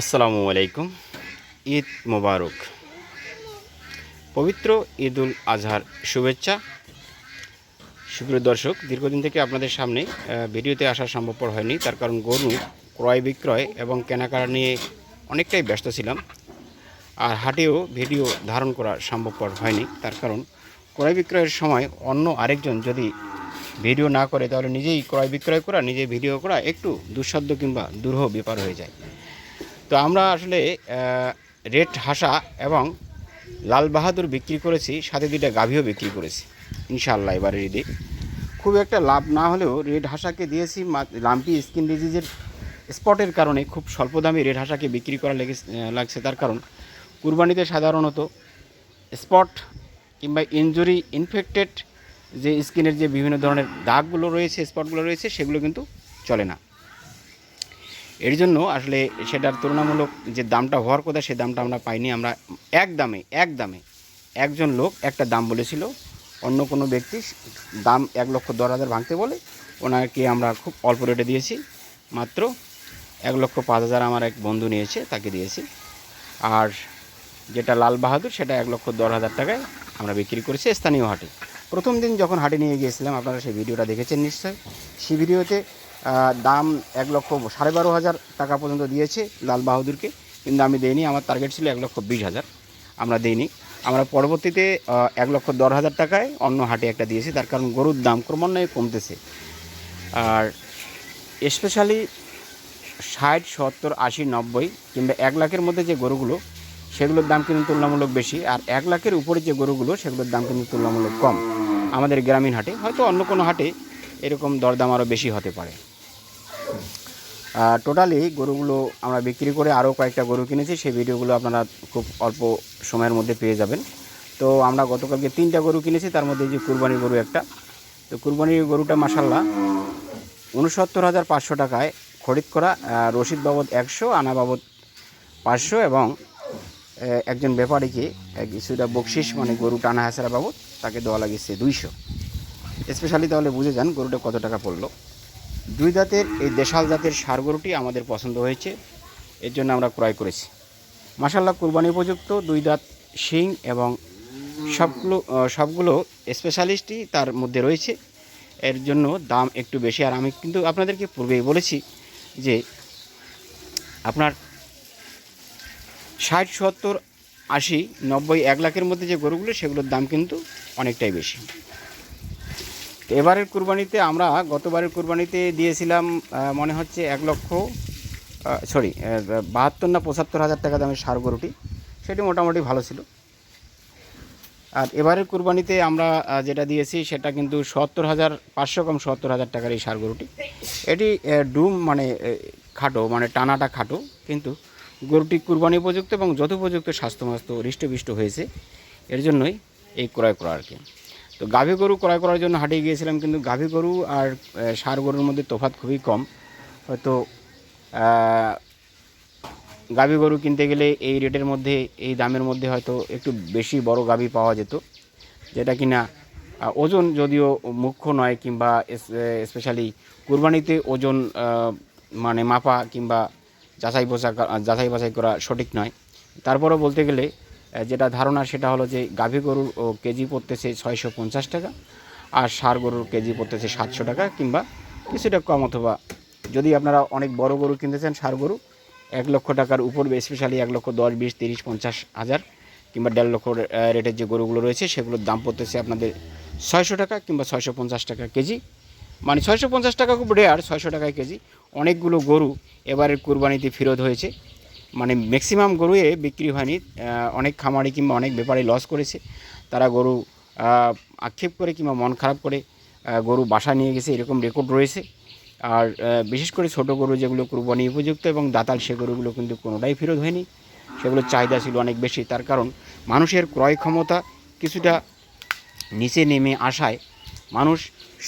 আসসালামু আলাইকুম। ঈদ মোবারক। পবিত্র ঈদুল আজহার শুভেচ্ছা। সুপ্রিয় দর্শক, দীর্ঘদিন থেকে আপনাদের সামনে ভিডিওতে আসা সম্ভবপর হয়নি। তার কারণ গরু ক্রয় বিক্রয় এবং কেনাকাটা নিয়ে অনেকটাই ব্যস্ত ছিলাম। আর হাটেও ভিডিও ধারণ করা সম্ভবপর হয়নি। তার কারণ ক্রয় বিক্রয়ের সময় অন্য আরেকজন যদি ভিডিও না করে, তাহলে নিজেই ক্রয় বিক্রয় করা নিজে ভিডিও করা একটু দুঃসাধ্য কিংবা দুরূহ ব্যাপার হয়ে যায়। তো আমরা আসলে রেড হাসা এবং লাল বাহাদুর বিক্রি করেছি, সাথে দুইটা গাভীও বিক্রি করেছি। ইনশাআল্লাহ এবারের ঈদে খুব একটা লাভ না হলেও রেড হাসাকে দিয়েছি লাম্পি স্কিন ডিজিজের স্পটের কারণে খুব স্বল্প দামে রেড হাসাকে বিক্রি করা লেগে লাগছে। তার কারণ, কুরবানিতে সাধারণত স্পট কিংবা ইনজুরি ইনফেক্টেড যে স্কিনের যে বিভিন্ন ধরনের দাগগুলো রয়েছে, স্পটগুলো রয়েছে, সেগুলো কিন্তু চলে না। এর জন্য আসলে সেটার তুলনামূলক যে দামটা হওয়ার কথা, সে দামটা আমরা পাইনি। আমরা এক দামে এক দামে একজন লোক একটা দাম বলেছিল, অন্য কোনো ব্যক্তি দাম এক লক্ষ দশ হাজার ভাঙতে বলে ওনাকে আমরা খুব অল্প রেটে দিয়েছি। মাত্র এক লক্ষ পাঁচ হাজার আমার এক বন্ধু নিয়েছে, তাকে দিয়েছি। আর যেটা লাল বাহাদুর, সেটা এক লক্ষ দশ হাজার টাকায় আমরা বিক্রি করেছি স্থানীয় হাটে। প্রথম দিন যখন হাটে নিয়ে গিয়েছিলাম, আপনারা সেই ভিডিওটা দেখেছেন নিশ্চয় সেই ভিডিওতে দাম এক লক্ষ সাড়ে বারো হাজার টাকা পর্যন্ত দিয়েছে লাল বাহাদুরকে। কিন্তু আমি দেইনি, আমার টার্গেট ছিল এক লক্ষ বিশ হাজার। আমরা দেইনি। আমরা পরবর্তীতে এক লক্ষ দশ হাজার টাকায় অন্য হাটে একটা দিয়েছি। তার কারণ গরুর দাম ক্রমান্বয়ে কমতেছে। আর স্পেশালি ষাট, সত্তর, আশি, নব্বই কিংবা এক লাখের মধ্যে যে গরুগুলো, সেগুলোর দাম কিন্তু তুলনামূলক বেশি। আর এক লাখের উপরে যে গরুগুলো, সেগুলোর দাম কিন্তু তুলনামূলক কম। আমাদের গ্রামীণ হাটে, হয়তো অন্য কোনো হাটে এরকম দরদাম আরও বেশি হতে পারে। টোটালি গরুগুলো আমরা বিক্রি করে আরও কয়েকটা গরু কিনেছি, সেই ভিডিওগুলো আপনারা খুব অল্প সময়ের মধ্যে পেয়ে যাবেন। তো আমরা গতকালকে তিনটা গরু কিনেছি, তার মধ্যে যে কুরবানির গরু একটা। তো কুরবানির গরুটা মাসাল্লাহ উনসত্তর হাজার পাঁচশো টাকায় খরিদ করা রসিদ বাবদ একশো, আনা বাবদ পাঁচশো এবং একজন ব্যাপারীকে কিছুটা বকশিস মানে গরু টানা হাসারা বাবদ, তাকে দেওয়া লাগিয়েছে দুইশো। স্পেশালি তাহলে বুঝে যান গরুটা কত টাকা পড়ল। দুই দাঁতের এই দেশাল জাতের সার গরুটি আমাদের পছন্দ হয়েছে। এর জন্য আমরা ক্রয় করেছি। মাসাল্লাহ কুরবানি উপযুক্ত, দুই দাঁত শিং এবং সবগুলো সবগুলো স্পেশালিস্টই তার মধ্যে রয়েছে। এর জন্য দাম একটু বেশি। আর আমি কিন্তু আপনাদেরকে পূর্বেই বলেছি যে, আপনার ষাট, সত্তর, আশি, নব্বই, এক লাখের মধ্যে যে গরুগুলো, সেগুলোর দাম কিন্তু অনেকটাই বেশি। এবারের কুরবানিতে আমরা গতবারের কুরবানিতে দিয়েছিলাম মনে হচ্ছে এক লক্ষ সরি বাহাত্তর না পঁচাত্তর হাজার টাকা দামের সার গরুটি। সেটি মোটামুটি ভালো ছিল। আর এবারের কুরবানিতে আমরা যেটা দিয়েছি সেটা কিন্তু সত্তর হাজার, পাঁচশো কম সত্তর হাজার টাকার এই সার গরুটি। এটি ডুম মানে খাটো মানে টানাটা খাটো, কিন্তু গরুটি কুরবানি উপযুক্ত এবং যথোপযুক্ত স্বাস্থ্যমাস্ত, হৃষ্টপুষ্ট হয়েছে। এর জন্যই এই ক্রয় করা আর কি। তো গাভী গরু ক্রয় করার জন্য হাটে গিয়েছিলাম, কিন্তু গাভী গরু আর সার গরুর মধ্যে তফাত খুবই কম। হয়তো গাভী গরু কিনতে গেলে এই রেটের মধ্যে, এই দামের মধ্যে হয়তো একটু বেশি বড় গাভী পাওয়া যেত, যেটা কিনা ওজন যদিও মুখ্য নয় কিংবা স্পেশালি কুরবানিতে ওজন মানে মাপা কিংবা যাচাই বোঝা যাচাই বাছাই করা সঠিক নয়। তারপরও বলতে গেলে যেটা ধারণা সেটা হলো যে গাভী গরুর, ও, কেজি পড়তেছে ছয়শো পঞ্চাশ টাকা আর ষাঁড় গরুর কেজি পড়তেছে সাতশো টাকা কিংবা কিছুটা কম অথবা যদি আপনারা অনেক বড় গরু কিনতে চান ষাঁড় গরু, এক লক্ষ টাকার উপর স্পেশালি এক লক্ষ দশ, বিশ, তিরিশ, পঞ্চাশ হাজার কিংবা দেড় লক্ষ রেটের যে গরুগুলো রয়েছে সেগুলোর দাম পড়তেছে আপনাদের ছয়শো টাকা কিংবা ছয়শো পঞ্চাশ টাকা কেজি। মানে ছয়শো পঞ্চাশ টাকা খুব রেয়ার ছয়শো টাকায় কেজি। অনেকগুলো গরু এবারের কুরবানিতে ফেরত হয়েছে। মানে ম্যাক্সিমাম গরুয়ে বিক্রি হয়নি অনেক খামারি কিংবা অনেক ব্যাপারে লস করেছে। তারা গরু আক্ষেপ করে কিংবা মন খারাপ করে গরু বাসা নিয়ে গেছে, এরকম রেকর্ড রয়েছে। আর বিশেষ করে ছোট গরু যেগুলো কুরবানি উপযুক্ত এবং দাতাল, সে গরুগুলো কিন্তু কোনোটাই ফেরত হয়নি। সেগুলোর চাহিদা ছিল অনেক বেশি, তার কারণ মানুষের ক্রয় ক্ষমতা কিছুটা নিচে নেমে আসায় মানুষ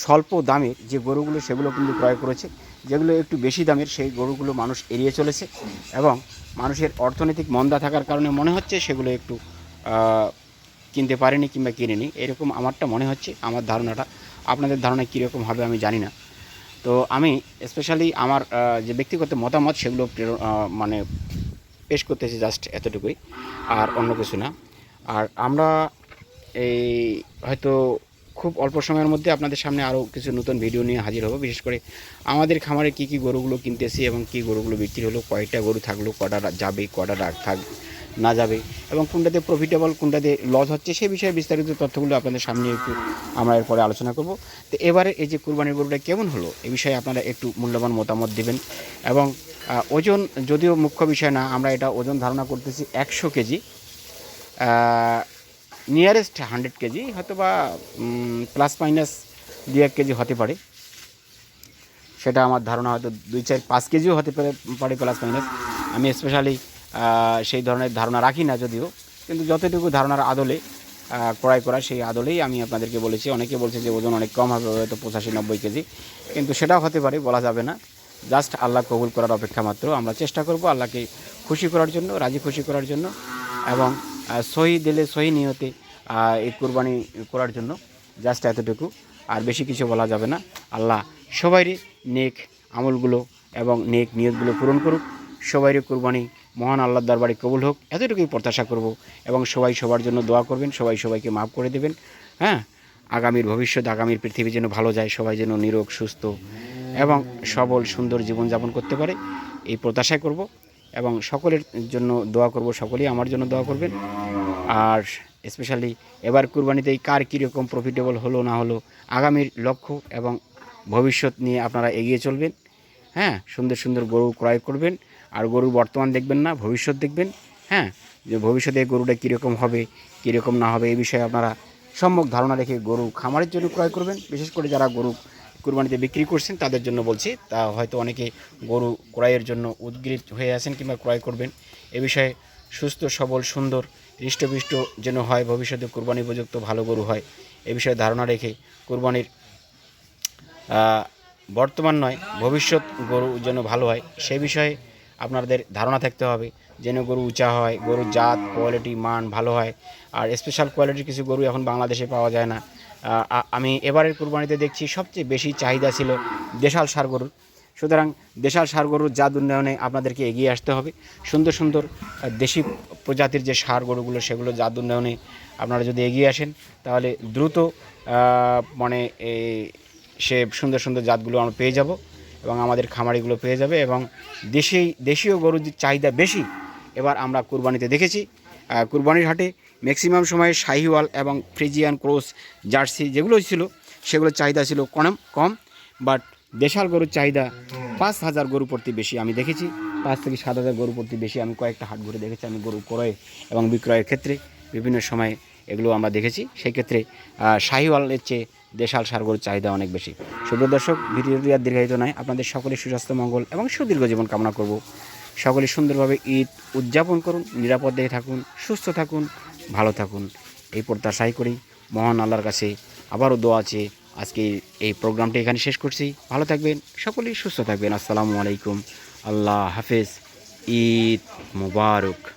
স্বল্প দামের যে গরুগুলো সেগুলো কিন্তু ক্রয় করেছে। যেগুলো একটু বেশি দামের, সেই গরুগুলো মানুষ এড়িয়ে চলেছে এবং মানুষের অর্থনৈতিক মন্দা থাকার কারণে মনে হচ্ছে সেগুলো একটু কিনতে পারেনি কিংবা কিনেনি। এরকম আমারটা মনে হচ্ছে, আমার ধারণাটা। আপনাদের ধারণা কীরকম হবে আমি জানি না। তো আমি স্পেশালি আমার যে ব্যক্তিগত মতামত সেগুলো মানে পেশ করতেছি জাস্ট এতটুকুই, আর অন্য কিছু না। আর আমরা এই হয়তো খুব অল্প সময়ের মধ্যে আপনাদের সামনে আরও কিছু নতুন ভিডিও নিয়ে হাজির হব। বিশেষ করে আমাদের খামারে কি কি গরুগুলো কিনতেছি এবং কি গরুগুলো বিক্রি হলো, কয়টা গরু থাকল, কটা যাবে, কটা থাক না যাবে এবং কোনটাতে প্রফিটেবল কোনটাতে লস হচ্ছে সেই বিষয়ে বিস্তারিত তথ্যগুলো আপনাদের সামনে একটু আমরা এরপরে আলোচনা করব। তো এবারে এই যে কুরবানির গরুটা কেমন হলো, এ বিষয়ে আপনারা একটু মূল্যবান মতামত দিবেন এবং ওজন যদিও মুখ্য বিষয় না, আমরা এটা ওজন ধারণা করতেছি একশো কেজি। নিয়ারেস্ট হান্ড্রেড কেজি হয়তো বা প্লাস মাইনাস দু এক কেজি হতে পারে। সেটা আমার ধারণা হয়তো দুই চার পাঁচ কেজিও হতে পারে পারে প্লাস মাইনাস আমি স্পেশালি সেই ধরনের ধারণা রাখি না যদিও, কিন্তু যতটুকু ধারণার আদলে ক্রয় করা সেই আদলেই আমি আপনাদেরকে বলেছি। অনেকে বলছে যে ওজন অনেক কম হবে, হয়তো পঁচাশি নব্বই কেজি। কিন্তু সেটাও হতে পারে, বলা যাবে না। জাস্ট আল্লাহ কবুল করার অপেক্ষা মাত্র। আমরা চেষ্টা করব আল্লাহকে খুশি করার জন্য, রাজি খুশি করার জন্য, এবং সহি দিলে সহি নিয়তে এই কোরবানি করার জন্য জাস্ট এতটুকু। আর বেশি কিছু বলা যাবে না। আল্লাহ সবাইরই নেক আমলগুলো এবং নেক নিয়তগুলো পূরণ করুক। সবাইরই কোরবানি মহান আল্লাহর দরবারে কবুল হোক। এতটুকুই প্রত্যাশা করব এবং সবাই সবার জন্য দোয়া করবেন, সবাই সবাইকে মাফ করে দেবেন। হ্যাঁ আগামীর ভবিষ্যৎ, আগামীর পৃথিবী যেন ভালো যায়, সবাই যেন নিরোগ, সুস্থ এবং সবল, সুন্দর জীবনযাপন করতে পারে। এই প্রত্যাশাই করব। এবং সকলের জন্য দোয়া করব, সকলেই আমার জন্য দোয়া করবেন। আর স্পেশালি এবার কুরবানিতে কার কীরকম প্রফিটেবল হলো না হলো আগামীর লক্ষ্য এবং ভবিষ্যৎ নিয়ে আপনারা এগিয়ে চলবেন। হ্যাঁ সুন্দর সুন্দর গরু ক্রয় করবেন। আর গরুর বর্তমান দেখবেন না, ভবিষ্যৎ দেখবেন। হ্যাঁ যে ভবিষ্যতে গরুটা কীরকম হবে, কীরকম না হবে এই বিষয়ে আপনারা সম্যক ধারণা রেখে গরু খামারের জন্য ক্রয় করবেন। বিশেষ করে যারা গরু কুরবানিতে বিক্রি করছেন, তাদের জন্য বলছি, তা হয়তো অনেকে গরু ক্রয়ের জন্য উদ্গ্রীব হয়ে আছেন কিংবা ক্রয় করবেন। এ বিষয়ে সুস্থ, সবল, সুন্দর, হৃষ্টপুষ্ট যেন হয়, ভবিষ্যতে কুরবানি উপযুক্ত, ভালো গরু হয়, এ বিষয়ে ধারণা রেখে কুরবানির বর্তমান নয়, ভবিষ্যৎ গরু যেন ভালো হয়, সে বিষয়ে আপনাদের ধারণা থাকতে হবে, যেন গরু উঁচা হয়, গরুর জাত কোয়ালিটি মান ভালো হয়, আর স্পেশাল কোয়ালিটির কিছু গরু এখন বাংলাদেশে পাওয়া যায় না। আমি এবারের কুরবানিতে দেখছি সবচেয়ে বেশি চাহিদা ছিল দেশাল সার গরুর। সুতরাং দেশাল সার গরুর জাত উন্নয়নে আপনাদেরকে এগিয়ে আসতে হবে। সুন্দর সুন্দর দেশি প্রজাতির যে সার গরুগুলো, সেগুলো জাত উন্নয়নে আপনারা যদি এগিয়ে আসেন, তাহলে দ্রুত মানে সে সুন্দর সুন্দর জাতগুলো আমরা পেয়ে যাব এবং আমাদের খামারিগুলো পেয়ে যাবে এবং দেশি, দেশীয় গরুর যে চাহিদা বেশি, এবার আমরা কুরবানিতে দেখেছি। কুরবানির হাটে ম্যাক্সিমাম সময়ে শাহিওয়াল এবং ফ্রিজিয়ান ক্রোস জার্সি যেগুলো ছিল, সেগুলোর চাহিদা ছিল কম কম বাট দেশাল গরুর চাহিদা পাঁচ হাজার গরু প্রতি বেশি আমি দেখেছি। পাঁচ থেকে সাত হাজার গরু প্রতি বেশি আমি কয়েকটা হাট ঘুরে দেখেছি আমি গরু ক্রয় এবং বিক্রয়ের ক্ষেত্রে, বিভিন্ন সময় এগুলো আমরা দেখেছি। সেই ক্ষেত্রে শাহিওয়ালের চেয়ে দেশাল সার গরুর চাহিদা অনেক বেশি। সুপ্রিয় দর্শক, ভিডিওটি আর দীর্ঘায়িত নয়, আপনাদের সকলের সুস্বাস্থ্য, মঙ্গল এবং সুদীর্ঘ জীবন কামনা করব। সকলে সুন্দরভাবে ঈদ উদযাপন করুন, নিরাপদে থাকুন, সুস্থ থাকুন ভালো থাকুন। এই প্রত্যাশাই করি। মহান আল্লাহর কাছে আবারও দোয়া আছে। আজকে এই প্রোগ্রামটি এখানে শেষ করছি। ভালো থাকবেন, সকলেই সুস্থ থাকবেন। আসসালামু আলাইকুম। আল্লাহ হাফেজ। ঈদ মুবারক।